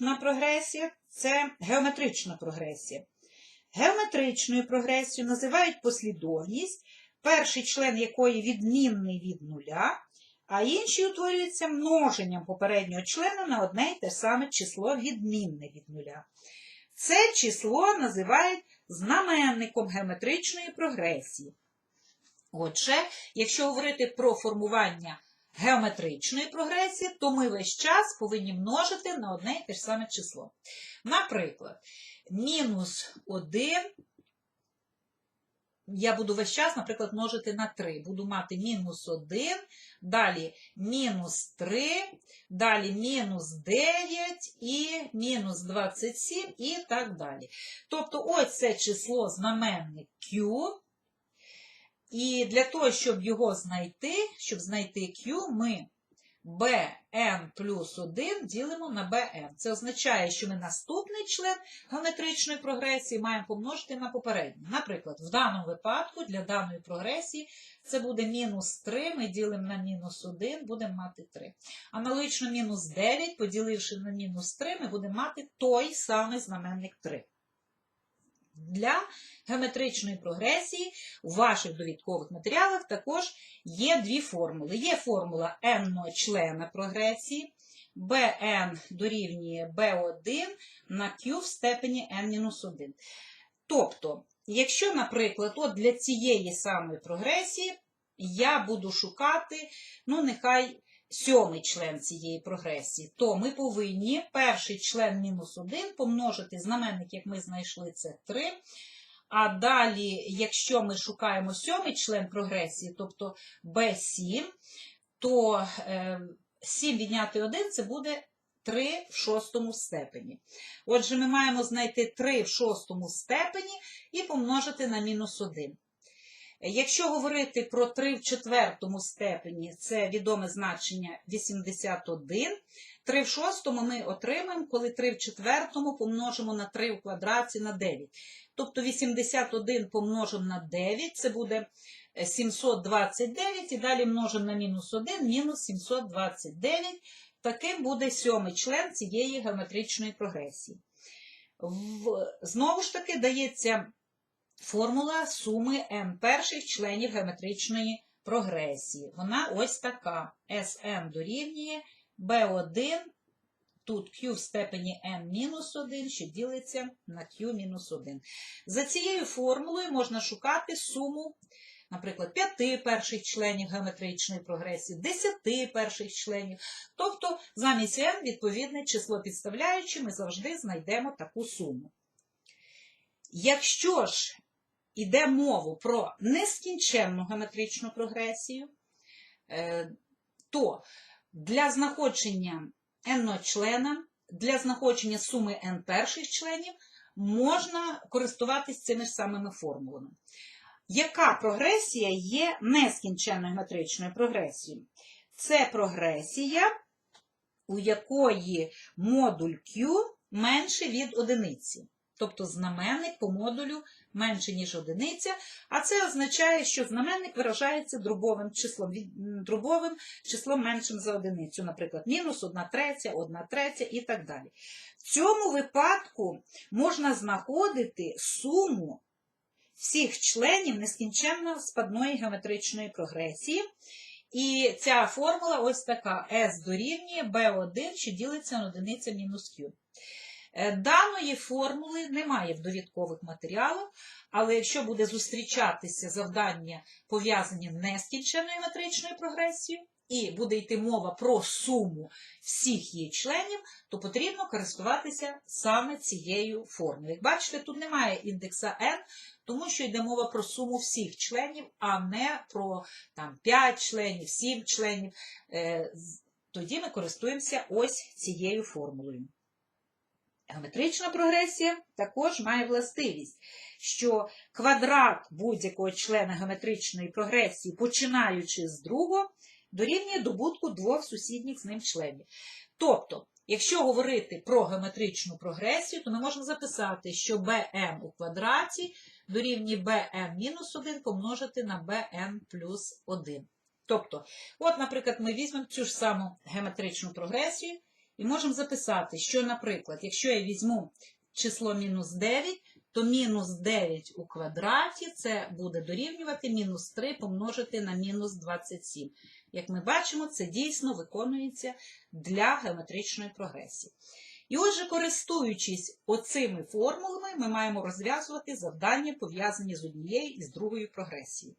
Наступна прогресія це геометрична прогресія. Геометричною прогресією називають послідовність, перший член якої відмінний від нуля, а інші утворюються множенням попереднього члена на одне й те саме число відмінне від нуля. Це число називають знаменником геометричної прогресії. Отже, якщо говорити про формування геометричної прогресії, то ми весь час повинні множити на одне і те ж саме число. Наприклад, мінус 1 я буду весь час, наприклад, множити на 3. Буду мати мінус 1, далі мінус 3, далі мінус 9 і мінус 27 і так далі. Тобто ось це число знаменник Q. І для того, щоб його знайти, щоб знайти Q, ми bn плюс 1 ділимо на bn. Це означає, що ми наступний член геометричної прогресії маємо помножити на попередній. Наприклад, в даному випадку для даної прогресії це буде мінус 3, ми ділимо на мінус 1, будемо мати 3. Аналогічно мінус 9, поділивши на мінус 3, ми будемо мати той самий знаменник 3. Для геометричної прогресії у ваших довідкових матеріалах також є дві формули. Є формула n члена прогресії, bn дорівнює b1 на q в степені n-1. Тобто, якщо, наприклад, от для цієї самої прогресії я буду шукати, ну, нехай сьомий член цієї прогресії, то ми повинні перший член мінус 1 помножити знаменник, як ми знайшли, це 3. А далі, якщо ми шукаємо сьомий член прогресії, тобто B7, то е, 7 відняти 1 це буде 3 в шостому степені. Отже, ми маємо знайти 3 в шостому степені і помножити на мінус 1. Якщо говорити про 3 в четвертому степені, це відоме значення 81. 3 в шостому ми отримаємо, коли 3 в четвертому помножимо на 3 у квадраті на 9. Тобто 81 помножимо на 9, це буде 729, і далі множимо на мінус 1, мінус 729. Таким буде сьомий член цієї геометричної прогресії. В... Знову ж таки, дається формула суми n перших членів геометричної прогресії. Вона ось така. Sn дорівнює b1, тут q в степені n-1, що ділиться на q-1. За цією формулою можна шукати суму, наприклад, 5 перших членів геометричної прогресії, 10 перших членів. Тобто замість n відповідне число підставляючи, ми завжди знайдемо таку суму. Якщо ж йде мову про нескінченну геометричну прогресію, е, то для знаходження n члена, для знаходження суми n перших членів можна користуватись цими ж самими формулами. Яка прогресія є нескінченною геометричною прогресією? Це прогресія, у якої модуль Q менше від одиниці. Тобто знаменник по модулю менше, ніж одиниця, а це означає, що знаменник виражається дробовим числом, дробовим числом меншим за одиницю, наприклад, мінус 1 третя, 1 третя і так далі. В цьому випадку можна знаходити суму всіх членів нескінченно спадної геометричної прогресії. І ця формула ось така: S дорівнює B1, що ділиться на одиниця мінус Q. Е, Даної формули немає в довідкових матеріалах, але якщо буде зустрічатися завдання, пов'язані нескінченою метричною прогресією, і буде йти мова про суму всіх її членів, то потрібно користуватися саме цією формулою. Як бачите, тут немає індекса n, тому що йде мова про суму всіх членів, а не про там, 5 членів, 7 членів. Е, Тоді ми користуємося ось цією формулою. Геометрична прогресія також має властивість, що квадрат будь-якого члена геометричної прогресії, починаючи з другого, дорівнює добутку двох сусідніх з ним членів. Тобто, якщо говорити про геометричну прогресію, то ми можемо записати, що bn у квадраті дорівнює bn-1 помножити на bn плюс 1. Тобто, от, наприклад, ми візьмемо цю ж саму геометричну прогресію І можемо записати, що, наприклад, якщо я візьму число мінус 9, то мінус 9 у квадраті це буде дорівнювати мінус 3 помножити на мінус 27. Як ми бачимо, це дійсно виконується для геометричної прогресії. І отже, користуючись оцими формулами, ми маємо розв'язувати завдання, пов'язані з однією і з другою прогресією.